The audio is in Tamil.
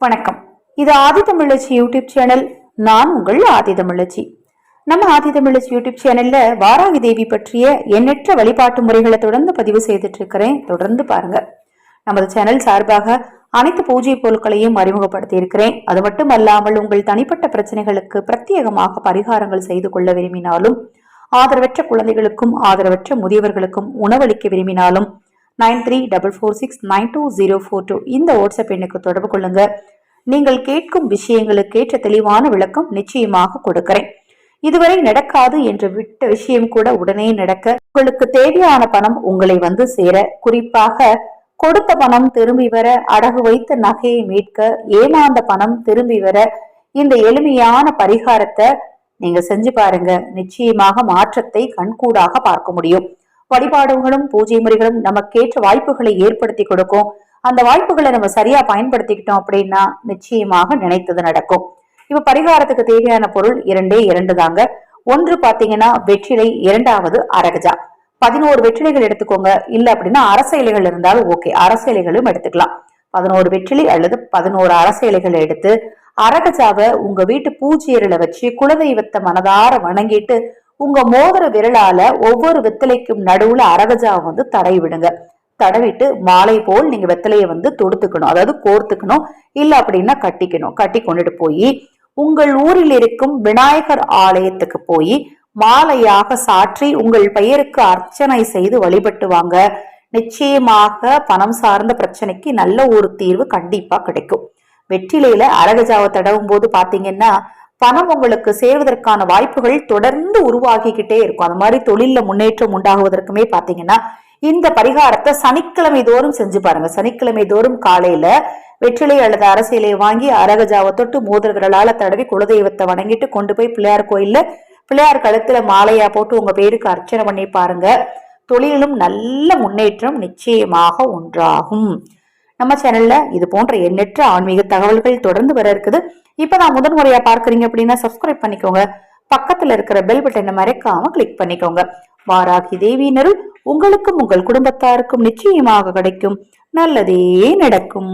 வணக்கம். இது ஆதி தமிழச்சி யூடியூப் சேனல். நான் உங்கள் ஆதி தமிழச்சி. நம்ம ஆதி தமிழச்சி யூடியூப் சேனல்ல வாராகி தேவி பற்றிய எண்ணற்ற வழிபாட்டு முறைகளை தொடர்ந்து பதிவு செய்துட்டு இருக்கிறேன் தொடர்ந்து பாருங்க. நமது சேனல் சார்பாக அனைத்து பூஜை பொருட்களையும் அறிமுகப்படுத்தி இருக்கிறேன் அது மட்டுமல்லாமல் உங்கள் தனிப்பட்ட பிரச்சனைகளுக்கு பிரத்யேகமாக பரிகாரங்கள் செய்து கொள்ள விரும்பினாலும் ஆதரவற்ற குழந்தைகளுக்கும் ஆதரவற்ற முதியவர்களுக்கும் உணவளிக்க விரும்பினாலும் nine three double four six nine two zero four two. இந்த வாட்ஸ்அப் எண்ணுக்கு தொடர்பு கொள்ளுங்க. நீங்கள் கேட்கும் விஷயங்களுக்கு ஏற்ற தெளிவான விளக்கம் நிச்சயமாக கொடுக்கிறேன். இதுவரை நடக்காது என்று விட்ட விஷயம் கூட உடனே நடக்க உங்களுக்கு தேவையான பணம் உங்களை வந்து சேர குறிப்பாக கொடுத்த பணம் திரும்பி வர அடகு வைத்த நகையை மீட்க ஏமாந்த பணம் திரும்பி வர இந்த எளிமையான பரிகாரத்தை நீங்க செஞ்சு பாருங்க. நிச்சயமாக மாற்றத்தை கண்கூடாக பார்க்க முடியும். வழிபாடுகளும் பூஜை முறைகளும் நமக்கேற்ற வாய்ப்புகளை ஏற்படுத்தி கொடுக்கும். அந்த வாய்ப்புகளை நம்ம சரியா பயன்படுத்திக்கிட்டோம் அப்படின்னா நிச்சயமாக நினைத்தது நடக்கும். இப்ப பரிகாரத்துக்கு தேவையான பொருள் இரண்டே இரண்டு தாங்க. ஒன்று பாத்தீங்கன்னா வெற்றிலை இரண்டாவது அரகஜா. பதினோரு வெற்றிலைகள் எடுத்துக்கோங்க. இல்ல அப்படின்னா அரச இலைகள் இருந்தாலும் ஓகே அரச இலைகளும் எடுத்துக்கலாம். பதினோரு வெற்றிலை அல்லது பதினோரு அரச இலைகள் எடுத்து அரகஜாவை உங்க வீட்டு பூஜையரில வச்சு குலதெய்வத்தை மனதார வணங்கிட்டு உங்க மோதிர விரலால ஒவ்வொரு வெத்தலைக்கும் நடுவுல அரகஜாவை வந்து தடவி விடுங்க. தடவிட்டு மாலை போல் நீங்க வெத்தலையை வந்து தொடுத்துக்கணும். அதாவது கோர்த்துக்கணும். இல்ல அப்படின்னா கட்டிக்கணும். கட்டி கொண்டுட்டு போய் உங்கள் ஊரில் இருக்கும் விநாயகர் ஆலயத்துக்கு போய் மாலையாக சாற்றி உங்கள் பெயருக்கு அர்ச்சனை செய்து வழிபட்டு வாங்க. நிச்சயமாக பணம் சார்ந்த பிரச்சனைக்கு நல்ல ஒரு தீர்வு கண்டிப்பா கிடைக்கும். வெற்றிலையில அரகஜாவை தடவும் போது பாத்தீங்கன்னா பணம் உங்களுக்கு சேர்வதற்கான வாய்ப்புகள் தொடர்ந்து உருவாகிக்கிட்டே இருக்கும். அந்த மாதிரி தொழில முன்னேற்றம் உண்டாகுவதற்குமே பாத்தீங்கன்னா இந்த பரிகாரத்தை சனிக்கிழமை தோறும் செஞ்சு பாருங்க. சனிக்கிழமை தோறும் காலையில வெற்றிலை அல்லது அரசியலை வாங்கி அரகஜாவை தொட்டு மோதிர விரலால தடவி குலதெய்வத்தை வணங்கிட்டு கொண்டு போய் பிள்ளையார் கோயில்ல பிள்ளையார் கழுத்துல மாலையா போட்டு உங்க பேருக்கு அர்ச்சனை பண்ணி பாருங்க. தொழிலும் நல்ல முன்னேற்றம் நிச்சயமாக ஒன்றாகும் நம்ம சேனல்ல இது போன்ற எண்ணற்ற ஆன்மீக தகவல்கள் தொடர்ந்து வர இருக்குது. இப்ப நான் முதன்முறையா பார்க்கறீங்க அப்படின்னா சப்ஸ்கிரைப் பண்ணிக்கோங்க. பக்கத்துல இருக்கிற பெல் பட்டனை மறைக்காம கிளிக் பண்ணிக்கோங்க. வாராகி தேவியினருள் உங்களுக்கும் உங்கள் குடும்பத்தாருக்கும் நிச்சயமாக கிடைக்கும். நல்லதே நடக்கும்.